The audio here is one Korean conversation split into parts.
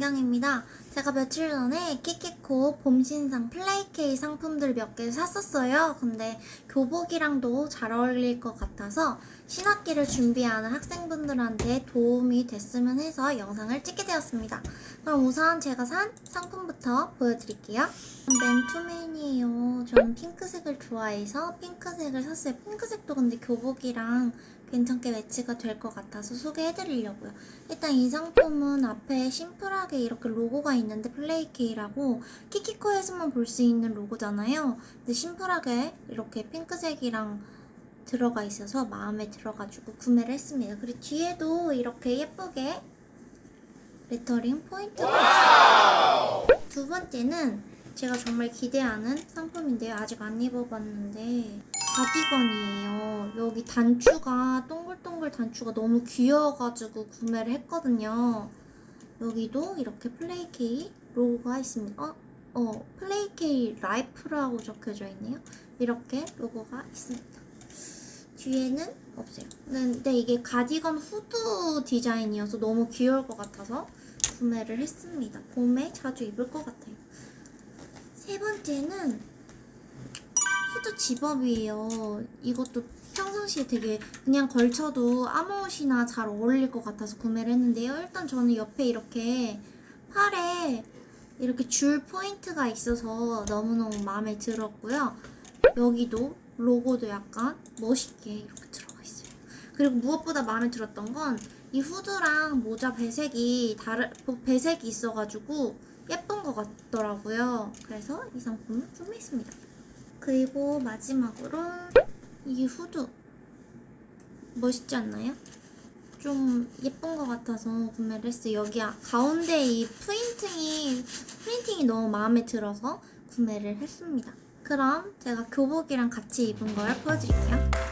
은경입니다. 제가 며칠 전에 키키코 봄신상 플레이케이 상품들 몇 개 샀었어요. 근데 교복이랑도 잘 어울릴 것 같아서 신학기를 준비하는 학생분들한테 도움이 됐으면 해서 영상을 찍게 되었습니다. 그럼 우선 제가 산 상품부터 보여드릴게요. 맨투맨이에요. 저는 핑크색을 좋아해서 핑크색을 샀어요. 핑크색도 근데 교복이랑 괜찮게 매치가 될 것 같아서 소개해드리려고요. 일단 이 상품은 앞에 심플하게 이렇게 로고가 있는데 플레이케이라고 키키코에서만 볼 수 있는 로고잖아요. 근데 심플하게 이렇게 핑크색이랑 들어가 있어서 마음에 들어가지고 구매를 했습니다. 그리고 뒤에도 이렇게 예쁘게 레터링 포인트가 있어요. 두 번째는 제가 정말 기대하는 상품인데요. 아직 안 입어봤는데 가디건이에요. 여기 단추가 동글동글 단추가 너무 귀여워가지고 구매를 했거든요. 여기도 이렇게 플레이케이 로고가 있습니다. 어, 어 플레이케이 라이프라고 적혀져 있네요. 이렇게 로고가 있습니다. 뒤에는 없어요. 근데 이게 가디건 후드 디자인이어서 너무 귀여울 것 같아서 구매를 했습니다. 봄에 자주 입을 것 같아요. 세 번째는 후드 집업이에요. 이것도 평상시에 되게 그냥 걸쳐도 아무 옷이나 잘 어울릴 것 같아서 구매를 했는데요. 일단 저는 옆에 이렇게 팔에 이렇게 줄 포인트가 있어서 너무너무 마음에 들었고요. 여기도 로고도 약간 멋있게 이렇게 들어가 있어요. 그리고 무엇보다 마음에 들었던 건 이 후드랑 모자 배색이 다른 배색이 있어가지고 예쁜 것 같더라고요. 그래서 이 상품을 구매했습니다. 그리고 마지막으로 이 후드 멋있지 않나요? 좀 예쁜 것 같아서 구매를 했어요. 여기 아- 가운데 이 프린팅이 프린팅이 너무 마음에 들어서 구매를 했습니다. 그럼 제가 교복이랑 같이 입은 걸 보여드릴게요.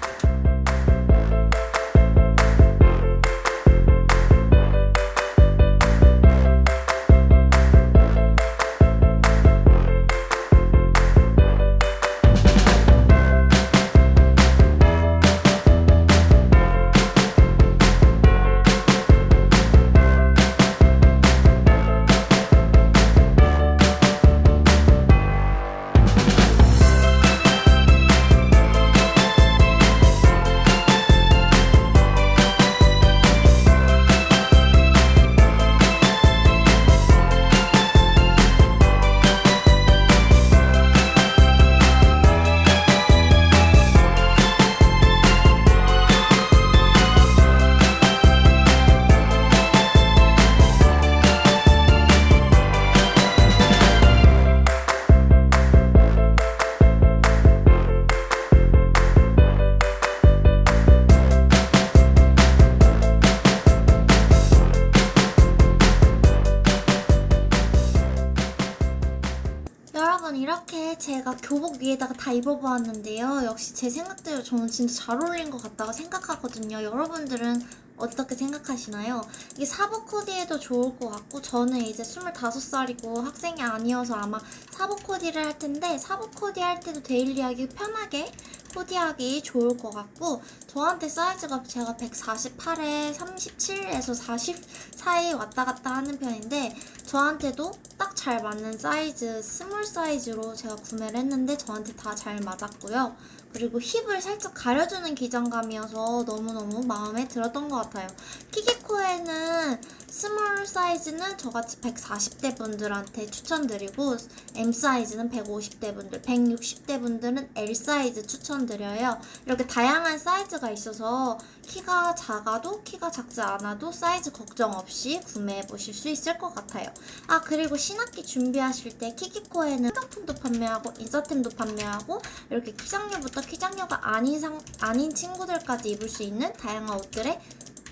여러분 이렇게 제가 교복 위에다가 다 입어보았는데요. 역시 제 생각대로 저는 진짜 잘 어울린 것 같다고 생각하거든요. 여러분들은 어떻게 생각하시나요? 이게 사복 코디에도 좋을 것 같고 저는 이제 25살이고 학생이 아니어서 아마 사복 코디를 할 텐데 사복 코디 할 때도 데일리하게 편하게 코디하기 좋을 것 같고 저한테 사이즈가 제가 148에 37에서 40 사이 왔다 갔다 하는 편인데 저한테도 딱 잘 맞는 사이즈 스몰 사이즈로 제가 구매를 했는데 저한테 다 잘 맞았고요. 그리고 힙을 살짝 가려주는 기장감이어서 너무너무 마음에 들었던 것 같아요. 키키코에는 스몰 사이즈는 저같이 140대 분들한테 추천드리고 M 사이즈는 150대 분들, 160대 분들은 L 사이즈 추천드려요. 이렇게 다양한 사이즈가 있어서 키가 작아도 키가 작지 않아도 사이즈 걱정 없이 구매해 보실 수 있을 것 같아요. 아 그리고 신학기 준비하실 때 키키코에는 화장품도 판매하고 인서템도 판매하고 이렇게 키장녀부터 키장녀가 아닌 상 아닌 친구들까지 입을 수 있는 다양한 옷들의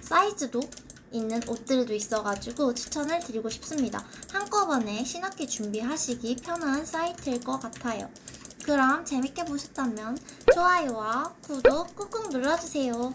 사이즈도 있는 옷들도 있어가지고 추천을 드리고 싶습니다. 한꺼번에 신학기 준비하시기 편한 사이트일 것 같아요. 그럼 재밌게 보셨다면 좋아요와 구독 꾹꾹 눌러주세요.